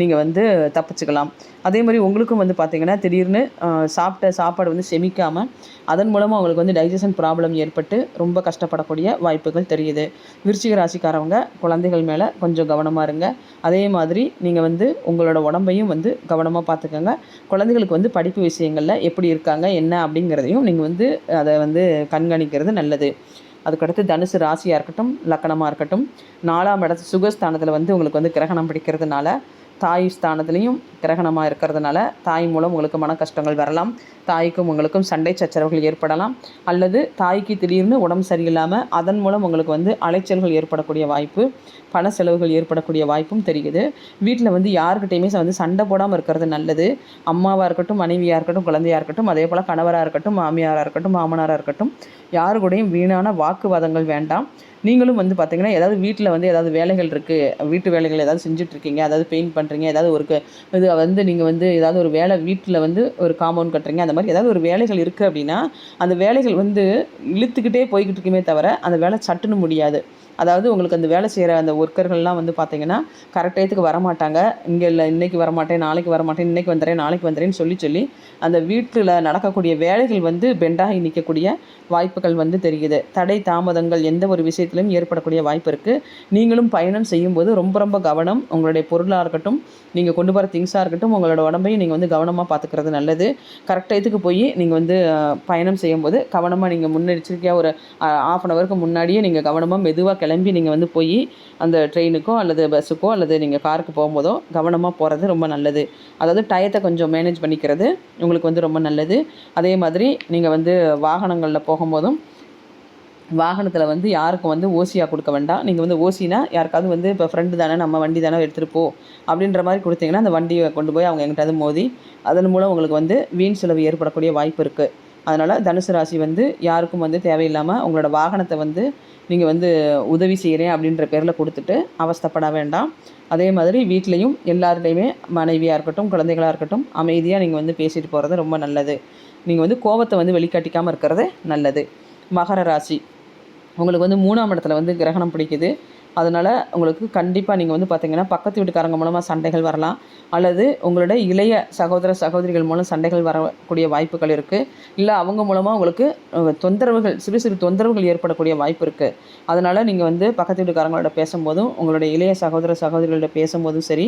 நீங்கள் வந்து தப்பிச்சுக்கலாம். அதே மாதிரி உங்களுக்கும் வந்து பார்த்திங்கன்னா திடீர்னு சாப்பிட்ட சாப்பாடு வந்து செமிக்காமல் அதன் மூலமாக அவங்களுக்கு வந்து டைஜஷன் ப்ராப்ளம் ஏற்பட்டு ரொம்ப கஷ்டப்படக்கூடிய வாய்ப்புகள் தெரியுது. விருச்சிக ராசிக்காரவங்க குழந்தைகள் மேலே கொஞ்சம் கவனமாக இருங்க. அதே மாதிரி நீங்கள் வந்து உங்களோட உடம்பையும் வந்து கவனமாக பார்த்துக்கோங்க குழந்தைகளுக்கு வந்து படிப்பு விஷயங்களில் எப்படி இருக்காங்க என்ன அப்படிங்கிறதையும் நீங்கள் வந்து அதை வந்து கண்காணிக்கிறது நல்லது. அதுக்கடுத்து தனுசு ராசியாக இருக்கட்டும் லக்கணமாக இருக்கட்டும் நாலாம் இடத்து சுகஸ்தானத்தில் வந்து உங்களுக்கு வந்து கிரகணம் பிடிக்கிறதுனால தாய் ஸ்தானத்துலேயும் கிரகணமாக இருக்கிறதுனால தாய் மூலம் உங்களுக்கு மன கஷ்டங்கள் வரலாம். தாய்க்கும் உங்களுக்கும் சண்டை சச்சரவுகள் ஏற்படலாம். அல்லது தாய்க்கு திடீர்னு உடம்பு சரியில்லாமல் அதன் மூலம் உங்களுக்கு வந்து அலைச்சல்கள் ஏற்படக்கூடிய வாய்ப்பு பண செலவுகள் ஏற்படக்கூடிய வாய்ப்பும் தெரியுது. வீட்டில் வந்து யாருக்கிட்டையுமே வந்து சண்டை போடாமல் இருக்கிறது நல்லது. அம்மாவாக இருக்கட்டும் மனைவியாக இருக்கட்டும் குழந்தையாக இருக்கட்டும் அதே போல் கணவராக இருக்கட்டும் மாமியாராக இருக்கட்டும் மாமனாராக இருக்கட்டும் யாரு கூடயும் வீணான வாக்குவாதங்கள் வேண்டாம். நீங்களும் வந்து பார்த்தீங்கன்னா ஏதாவது வீட்டில் வந்து ஏதாவது வேலைகள் இருக்குது வீட்டு வேலைகள் ஏதாவது செஞ்சுட்ருக்கீங்க அதாவது பெயிண்ட் பண்ணுறீங்க ஏதாவது ஒரு இது வந்து நீங்கள் வந்து ஏதாவது ஒரு வேலை வீட்டில் வந்து ஒரு காம்பவுண்ட் கட்டுறீங்க அந்த மாதிரி ஏதாவது ஒரு வேலைகள் இருக்குது அப்படின்னா அந்த வேலைகள் வந்து இழுத்துக்கிட்டே போய்கிட்டு இருக்குமே தவிர அந்த வேலை சட்டுன்னு முடியாது. அதாவது உங்களுக்கு அந்த வேலை செய்கிற அந்த ஒர்க்கர்கள்லாம் வந்து பார்த்தீங்கன்னா கரெக்ட் டயத்துக்கு வரமாட்டாங்க. இங்கே இல்லை இன்றைக்கி வரமாட்டேன் நாளைக்கு வரமாட்டேன் இன்றைக்கி வந்துடுறேன் நாளைக்கு வந்துடுறேன்னு சொல்லி சொல்லி அந்த வீட்டில் நடக்கக்கூடிய வேலைகள் வந்து பெண்டாகி நிற்கக்கூடிய வாய்ப்புகள் வந்து தெரியுது. தடை தாமதங்கள் எந்த ஒரு விஷயத்திலும் ஏற்படக்கூடிய வாய்ப்பு இருக்குது நீங்களும் பயணம் செய்யும்போது ரொம்ப ரொம்ப கவனம். உங்களுடைய பொருளாக இருக்கட்டும் நீங்கள் கொண்டு போகிற திங்ஸாக இருக்கட்டும் உங்களோட உடம்பையும் நீங்கள் வந்து கவனமாக பார்த்துக்கிறது நல்லது. கரெக்ட் டயத்துக்கு போய் நீங்கள் வந்து பயணம் செய்யும்போது கவனமாக நீங்கள் முன்னெச்சரிக்கையாக ஒரு ஆஃப் அன் ஹவருக்கு முன்னாடியே நீங்கள் கவனமாக மெதுவாக கிளம்பி நீங்கள் வந்து போய் அந்த ட்ரெயினுக்கோ அல்லது பஸ்ஸுக்கோ அல்லது நீங்கள் காருக்கு போகும்போதோ கவனமாக போகிறது ரொம்ப நல்லது. அதாவது டயத்தை கொஞ்சம் மேனேஜ் பண்ணிக்கிறது உங்களுக்கு வந்து ரொம்ப நல்லது. அதே மாதிரி நீங்கள் வந்து வாகனங்களில் போகும்போதும் வாகனத்தில் வந்து யாருக்கும் வந்து ஓசியாக கொடுக்க வேண்டாம். நீங்கள் வந்து ஓசினா யாருக்காவது வந்து இப்போ ஃப்ரெண்டு தானே நம்ம வண்டி தானே எடுத்துகிட்டு போ அப்படின்ற மாதிரி கொடுத்தீங்கன்னா அந்த வண்டியை கொண்டு போய் அவங்க எங்கிட்டாவது மோதி அதன் மூலம் உங்களுக்கு வந்து வீண் செலவு ஏற்படக்கூடிய வாய்ப்பு இருக்குது அதனால் தனுசு ராசி வந்து யாருக்கும் வந்து தேவையில்லாமல் உங்களோட வாகனத்தை வந்து நீங்கள் வந்து உதவி செய்கிறேன் அப்படின்ற பேரில் கொடுத்துட்டு அவஸ்தைப்பட வேண்டாம். அதே மாதிரி வீட்லேயும் எல்லாருடையுமே மனைவியாக இருக்கட்டும் குழந்தைகளாக இருக்கட்டும் அமைதியாக நீங்கள் வந்து பேசிட்டு போகிறது ரொம்ப நல்லது. நீங்கள் வந்து கோபத்தை வந்து வெளிக்காட்டிக்காமல் இருக்கிறது நல்லது. மகர ராசி. உங்களுக்கு வந்து மூணாம் இடத்துல வந்து கிரகணம் பிடிக்குது. அதனால் உங்களுக்கு கண்டிப்பாக நீங்கள் வந்து பார்த்தீங்கன்னா பக்கத்து வீட்டுக்காரங்க மூலமாக சண்டைகள் வரலாம். அல்லது உங்களோட இளைய சகோதர சகோதரிகள் மூலம் சண்டைகள் வரக்கூடிய வாய்ப்புகள் இருக்குது இல்லை அவங்க மூலமாக உங்களுக்கு தொந்தரவுகள் சிறு சிறு தொந்தரவுகள் ஏற்படக்கூடிய வாய்ப்பு இருக்குது அதனால் நீங்கள் வந்து பக்கத்து வீட்டுக்காரங்களோட பேசும்போதும் உங்களுடைய இளைய சகோதர சகோதரிகளோட பேசும்போதும் சரி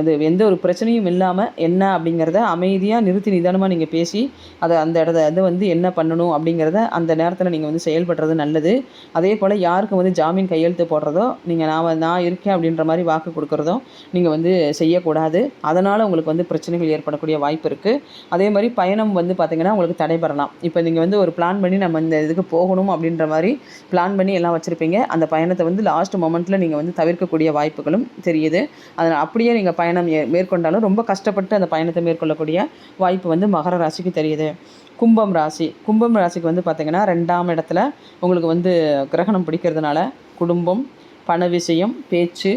அது எந்த ஒரு பிரச்சனையும் இல்லாமல் என்ன அப்படிங்கிறத அமைதியாக நிறுத்தி நிதானமாக நீங்கள் பேசி அதை அந்த இடத்த அது வந்து என்ன பண்ணணும் அப்படிங்கிறத அந்த நேரத்தில் நீங்கள் வந்து செயல்படுறது நல்லது. அதே போல் யாருக்கு வந்து ஜாமீன் கையெழுத்து போடுறதோ நீங்கள் நான் நான் இருக்கேன் அப்படின்ற மாதிரி வாக்கு கொடுக்குறதும் நீங்கள் வந்து செய்யக்கூடாது. அதனால் உங்களுக்கு வந்து பிரச்சனைகள் ஏற்படக்கூடிய வாய்ப்பு இருக்குது அதே மாதிரி பயணம் வந்து பார்த்திங்கன்னா உங்களுக்கு தடைபெறலாம் இப்போ நீங்கள் வந்து ஒரு பிளான் பண்ணி நம்ம இந்த இதுக்கு போகணும் அப்படின்ற மாதிரி பிளான் பண்ணி எல்லாம் வச்சுருப்பீங்க. அந்த பயணத்தை வந்து லாஸ்ட் மொமெண்ட்டில் நீங்கள் வந்து தவிர்க்கக்கூடிய வாய்ப்புகளும் தெரியுது. அதனால் அப்படியே நீங்கள் பயணம் ஏ- மேற்கொண்டாலும் ரொம்ப கஷ்டப்பட்டு அந்த பயணத்தை மேற்கொள்ளக்கூடிய வாய்ப்பு வந்து மகர ராசிக்கு தெரியுது. கும்பம் ராசி. கும்பம் ராசிக்கு வந்து பார்த்திங்கன்னா ரெண்டாம் இடத்துல உங்களுக்கு வந்து கிரகணம் பிடிக்கிறதுனால குடும்பம் பண விஷயம் பேச்சு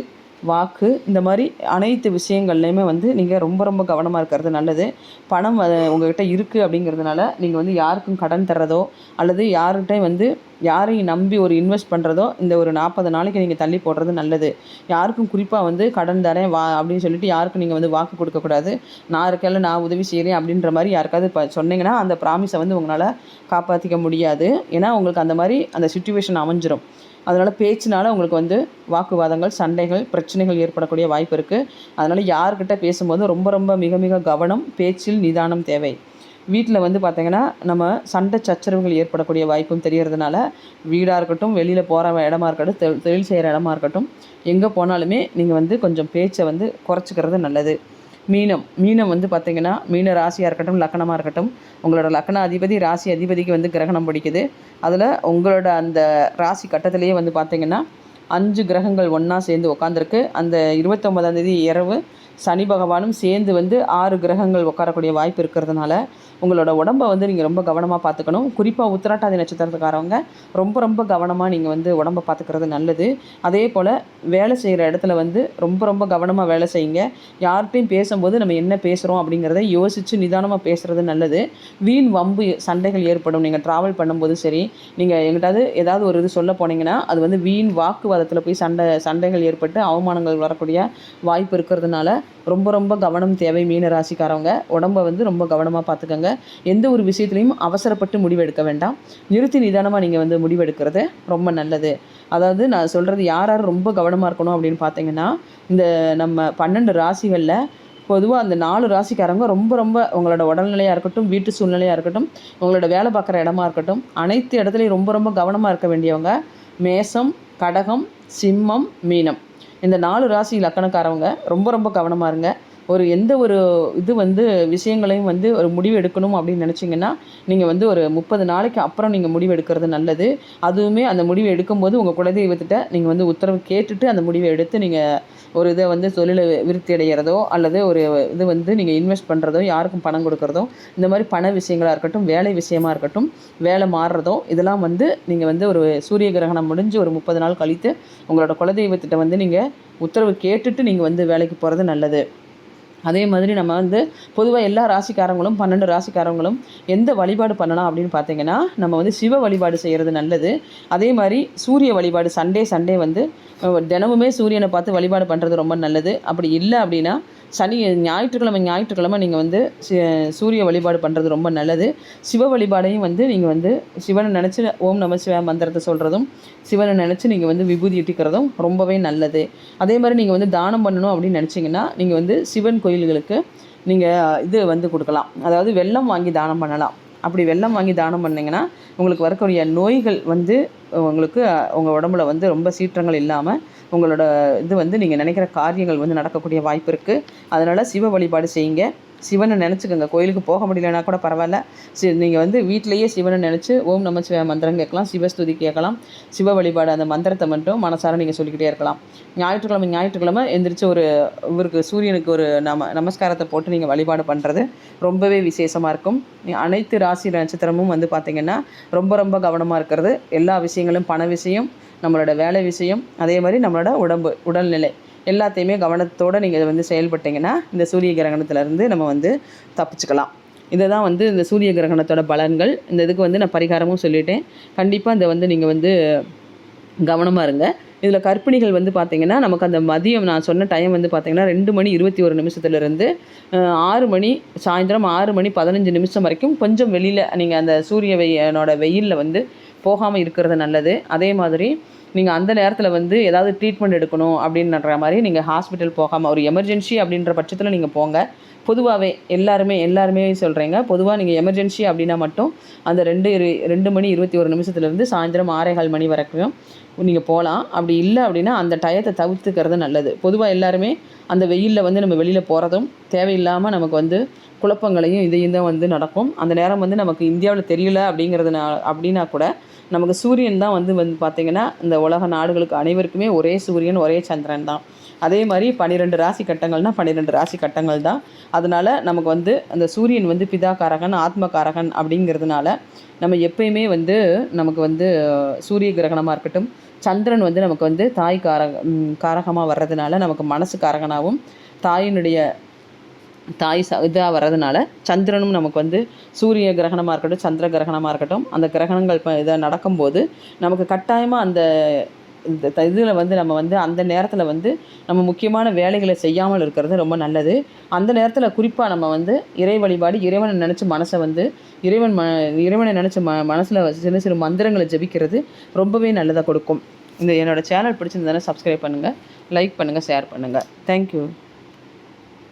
வாக்கு இந்த மாதிரி அனைத்து விஷயங்கள்லையுமே வந்து நீங்கள் ரொம்ப ரொம்ப கவனமாக இருக்கிறது நல்லது. பணம் உங்கள்கிட்ட இருக்குது அப்படிங்கிறதுனால நீங்கள் வந்து யாருக்கும் கடன் தர்றதோ அல்லது யார்கிட்டையும் வந்து யாரையும் நம்பி ஒரு இன்வெஸ்ட் பண்ணுறதோ இந்த ஒரு நாற்பது நாளைக்கு நீங்கள் தள்ளி போடுறது நல்லது. யாருக்கும் குறிப்பாக வந்து கடன் தரேன் வா அப்படின்னு சொல்லிட்டு யாருக்கும் நீங்கள் வந்து வாக்கு கொடுக்கக்கூடாது நான் இருக்கையில் நான் உதவி செய்கிறேன் அப்படின்ற மாதிரி யாருக்காவது இப்போ சொன்னீங்கன்னா அந்த ப்ராமிஸை வந்து உங்களால் காப்பாற்றிக்க முடியாது. ஏன்னா உங்களுக்கு அந்த மாதிரி அந்த சுச்சுவேஷன் அமைஞ்சிரும். அதனால் பேச்சினால் உங்களுக்கு வந்து வாக்குவாதங்கள் சண்டைகள் பிரச்சனைகள் ஏற்படக்கூடிய வாய்ப்பு இருக்குது அதனால் யார்கிட்ட பேசும்போது ரொம்ப ரொம்ப மிக மிக கவனம் பேச்சில் நிதானம் தேவை. வீட்டில் வந்து பார்த்திங்கன்னா நம்ம சண்டை சச்சரவுகள் ஏற்படக்கூடிய வாய்ப்பும் தெரியறதுனால வீடாக இருக்கட்டும் வெளியில் போகிற இடமா இருக்கட்டும் தொழில் செய்கிற இடமா இருக்கட்டும் எங்கே போனாலுமே நீங்கள் வந்து கொஞ்சம் பேச்சை வந்து குறைச்சிக்கிறது நல்லது. மீனம். மீனம் வந்து பார்த்திங்கன்னா மீன ராசியாக இருக்கட்டும் லக்கணமாக இருக்கட்டும் உங்களோட லக்கண அதிபதி ராசி அதிபதிக்கு வந்து கிரகணம் பிடிக்குது. அதில் உங்களோட அந்த ராசி கட்டத்திலேயே வந்து பார்த்திங்கன்னா அஞ்சு கிரகங்கள் ஒன்றா சேர்ந்து உட்காந்துருக்கு அந்த இருபத்தொம்பதாம் தேதி இரவு சனி பகவானும் சேர்ந்து வந்து ஆறு கிரகங்கள் உட்காரக்கூடிய வாய்ப்பு இருக்கிறதுனால உங்களோட உடம்பை வந்து நீங்கள் ரொம்ப கவனமாக பார்த்துக்கணும். குறிப்பாக உத்திராட்டாதி நட்சத்திரத்துக்காரவங்க ரொம்ப ரொம்ப கவனமாக நீங்கள் வந்து உடம்பை பார்த்துக்கிறது நல்லது. அதே போல் வேலை செய்கிற இடத்துல வந்து ரொம்ப ரொம்ப கவனமாக வேலை செய்யுங்க. யார்கிட்டையும் பேசும்போது நம்ம என்ன பேசுகிறோம் அப்படிங்கிறத யோசித்து நிதானமாக பேசுகிறது நல்லது. வீண் வம்பு சண்டைகள் ஏற்படும். நீங்கள் ட்ராவல் பண்ணும்போது சரி நீங்கள் எங்கிட்டாவது ஏதாவது ஒரு இது சொல்ல போனீங்கன்னா அது வந்து வீண் வாக்குவாதத்தில் போய் சண்டை சண்டைகள் ஏற்பட்டு அவமானங்கள் வரக்கூடிய வாய்ப்பு இருக்கிறதுனால ரொம்ப ரொம்ப கவனம் தேவை மீன ராசிக்காரவங்க. உடம்பை வந்து ரொம்ப கவனமாக பார்த்துக்கோங்க எந்த ஒரு விஷயத்துலையும் அவசரப்பட்டு முடிவெடுக்க வேண்டாம். நிறுத்தி நிதானமாக நீங்கள் வந்து முடிவெடுக்கிறது ரொம்ப நல்லது. அதாவது நான் சொல்கிறது யார் யார் ரொம்ப கவனமாக இருக்கணும் அப்படின்னு பார்த்தீங்கன்னா இந்த நம்ம பன்னெண்டு ராசிகளில் பொதுவாக அந்த நாலு ராசிக்காரங்க ரொம்ப ரொம்ப உங்களோட உடல்நிலையாக இருக்கட்டும் வீட்டு சூழ்நிலையாக இருக்கட்டும் உங்களோட வேலை பார்க்குற இடமா இருக்கட்டும் அனைத்து இடத்துலையும் ரொம்ப ரொம்ப கவனமாக இருக்க வேண்டியவங்க மேசம் கடகம் சிம்மம் மீனம். இந்த நாலு ராசி லக்கணக்காரவங்க ரொம்ப ரொம்ப கவனமாக இருங்க. ஒரு எந்த ஒரு இது வந்து விஷயங்களையும் வந்து ஒரு முடிவு எடுக்கணும் அப்படின்னு நினச்சிங்கன்னா நீங்கள் வந்து ஒரு முப்பது நாளைக்கு அப்புறம் நீங்கள் முடிவு எடுக்கிறது நல்லது. அதுவுமே அந்த முடிவு எடுக்கும்போது உங்கள் குலதெய்வத்திட்ட நீங்கள் வந்து உத்தரவு கேட்டுட்டு அந்த முடிவை எடுத்து நீங்கள் ஒரு இதை வந்து தொழிலை விருத்தி அடைகிறதோ அல்லது ஒரு இது வந்து நீங்கள் இன்வெஸ்ட் பண்ணுறதோ யாருக்கும் பணம் கொடுக்குறதோ இந்த மாதிரி பண விஷயங்களாக இருக்கட்டும் வேலை விஷயமா இருக்கட்டும் வேலை மாறுறதோ இதெல்லாம் வந்து நீங்கள் வந்து ஒரு சூரிய கிரகணம் முடிஞ்சு ஒரு முப்பது நாள் கழித்து உங்களோட குலதெய்வத்திட்ட வந்து நீங்கள் உத்தரவு கேட்டுட்டு நீங்கள் வந்து வேலைக்கு போகிறது நல்லது. அதே மாதிரி நம்ம வந்து பொதுவாக எல்லா ராசிக்காரங்களும் பன்னெண்டு ராசிக்காரங்களும் எந்த வழிபாடு பண்ணலாம் அப்படின்னு பார்த்தீங்கன்னா நம்ம வந்து சிவ வழிபாடு செய்கிறது நல்லது. அதே மாதிரி சூரிய வழிபாடு சண்டே சண்டே வந்து தினமுமே சூரியனை பார்த்து வழிபாடு பண்ணுறது ரொம்ப நல்லது. அப்படி இல்லை அப்படின்னா சனி ஞாயிற்றுக்கிழமை ஞாயிற்றுக்கிழமை நீங்கள் வந்து சூரிய வழிபாடு பண்ணுறது ரொம்ப நல்லது. சிவ வழிபாடையும் வந்து நீங்கள் வந்து சிவனை நினச்சி ஓம் நம சிவ மந்திரத்தை சொல்கிறதும் சிவனை நினச்சி நீங்கள் வந்து விபூதி இட்டிக்கிறதும் ரொம்பவே நல்லது. அதே மாதிரி நீங்கள் வந்து தானம் பண்ணணும் அப்படின்னு நினச்சிங்கன்னா நீங்கள் வந்து சிவன் கோயில்களுக்கு நீங்கள் இது வந்து கொடுக்கலாம். அதாவது வெள்ளம் வாங்கி தானம் பண்ணலாம். அப்படி வெள்ளம் வாங்கி தானம் பண்ணிங்கன்னா உங்களுக்கு வரக்கூடிய நோய்கள் வந்து உங்களுக்கு உங்கள் உடம்புல வந்து ரொம்ப சீற்றங்கள் இல்லாமல் உங்களோட இது வந்து நீங்கள் நினைக்கிற காரியங்கள் வந்து நடக்கக்கூடிய வாய்ப்பு இருக்குது அதனால் சிவ வழிபாடு செய்யுங்க. சிவனை நினச்சிக்கோங்க. கோயிலுக்கு போக முடியலனா கூட பரவாயில்ல. சி நீங்கள் வந்து வீட்டிலேயே சிவனை நினச்சி ஓம் நமச்சிவாய சிவ மந்திரம் கேட்கலாம் சிவஸ்துதி கேட்கலாம் சிவ வழிபாடு அந்த மந்திரத்தை மட்டும் மனசார நீங்கள் சொல்லிக்கிட்டே இருக்கலாம். ஞாயிற்றுக்கிழமை ஞாயிற்றுக்கிழமை எந்திரிச்சு ஒரு இவருக்கு சூரியனுக்கு ஒரு நம நமஸ்காரத்தை போட்டு நீங்கள் வழிபாடு பண்ணுறது ரொம்பவே விசேஷமாக இருக்கும். அனைத்து ராசி நட்சத்திரமும் வந்து பார்த்திங்கன்னா ரொம்ப ரொம்ப கவனமாக இருக்கிறது. எல்லா விஷயங்களும் பண விஷயம் நம்மளோட வேலை விஷயம் அதே மாதிரி நம்மளோட உடம்பு உடல்நிலை. எல்லாத்தையுமே கவனத்தோடு நீங்கள் வந்து செயல்பட்டீங்கன்னா இந்த சூரிய கிரகணத்துலேருந்து நம்ம வந்து தப்பிச்சுக்கலாம். இதை தான் வந்து இந்த சூரிய கிரகணத்தோட பலன்கள். இந்த இதுக்கு வந்து நான் பரிகாரமும் சொல்லிட்டேன். கண்டிப்பாக இதை வந்து நீங்கள் வந்து கவனமாக இருங்க. இதில் கர்ப்பிணிகள் வந்து பார்த்திங்கன்னா நமக்கு அந்த மதியம் நான் சொன்ன டைம் வந்து பார்த்திங்கன்னா ரெண்டு மணி இருபத்தி ஒரு நிமிஷத்துலேருந்து ஆறு மணி சாயந்தரம் ஆறு மணி பதினஞ்சு நிமிஷம் வரைக்கும் கொஞ்சம் வெளியில் நீங்கள் அந்த சூரிய வெய்யனோட வெயிலில் வந்து போகாமல் இருக்கிறது நல்லது. அதே மாதிரி நீங்கள் அந்த நேரத்தில் வந்து ஏதாவது ட்ரீட்மெண்ட் எடுக்கணும் அப்படின்ற மாதிரி நீங்கள் ஹாஸ்பிட்டல் போகாமல் ஒரு எமர்ஜென்சி அப்படின்ற பட்சத்தில் நீங்கள் போங்க. பொதுவாகவே எல்லாருமே எல்லாருமே சொல்கிறேங்க பொதுவாக நீங்கள் எமர்ஜென்சி அப்படின்னா மட்டும் அந்த ரெண்டு இரு- ரெண்டு மணி இருபத்தி ஒரு நிமிஷத்துலேருந்து சாயந்தரம் ஆறேகால் மணி வரைக்கும் நீங்கள் போகலாம் அப்படி இல்லை அப்படின்னா அந்த டயத்தை தவிர்த்துக்கிறது நல்லது. பொதுவாக எல்லாருமே அந்த வெயிலில் வந்து நம்ம வெளியில் போகிறதும் தேவையில்லாமல் நமக்கு வந்து குழப்பங்களையும் இதையும் தான் வந்து நடக்கும். அந்த நேரம் வந்து நமக்கு இந்தியாவில் தெரியல அப்படிங்கிறதுனா அப்படின்னா கூட நமக்கு சூரியன் தான் வந்து வந்து பார்த்திங்கன்னா இந்த உலக நாடுகளுக்கு அனைவருக்குமே ஒரே சூரியன் ஒரே சந்திரன் தான். அதே மாதிரி பன்னிரெண்டு ராசி கட்டங்கள்னால் பன்னிரெண்டு ராசி கட்டங்கள் தான். அதனால் நமக்கு வந்து அந்த சூரியன் வந்து பிதாகாரகன் ஆத்மகாரகன் அப்படிங்கிறதுனால நம்ம எப்பயுமே வந்து நமக்கு வந்து சூரிய கிரகணமாக இருக்கட்டும் சந்திரன் வந்து நமக்கு வந்து தாய் காரக காரகமாக வர்றதுனால நமக்கு மனசு காரகனாகவும் தாயினுடைய தாய் ச இதாக வர்றதுனால சந்திரனும் நமக்கு வந்து சூரிய கிரகணமாக இருக்கட்டும் சந்திர கிரகணமாக இருக்கட்டும் அந்த கிரகணங்கள் இப்போ இதை நடக்கும்போது நமக்கு கட்டாயமாக அந்த இந்த இதில் வந்து நம்ம வந்து அந்த நேரத்தில் வந்து நம்ம முக்கியமான வேலைகளை செய்யாமல் இருக்கிறது ரொம்ப நல்லது. அந்த நேரத்தில் குறிப்பாக நம்ம வந்து இறை வழிபாடு இறைவனை நினச்சி மனசை வந்து இறைவன் ம இறைவனை நினச்சி ம மனசில் சிறு சிறு மந்திரங்களை ஜெபிக்கிறது ரொம்பவே நல்லதாக கொடுக்கும். இந்த என்னோடய சேனல் பிடிச்சிருந்ததுன்னா சப்ஸ்கிரைப் பண்ணுங்கள் லைக் பண்ணுங்கள் ஷேர் பண்ணுங்கள் தேங்க்யூ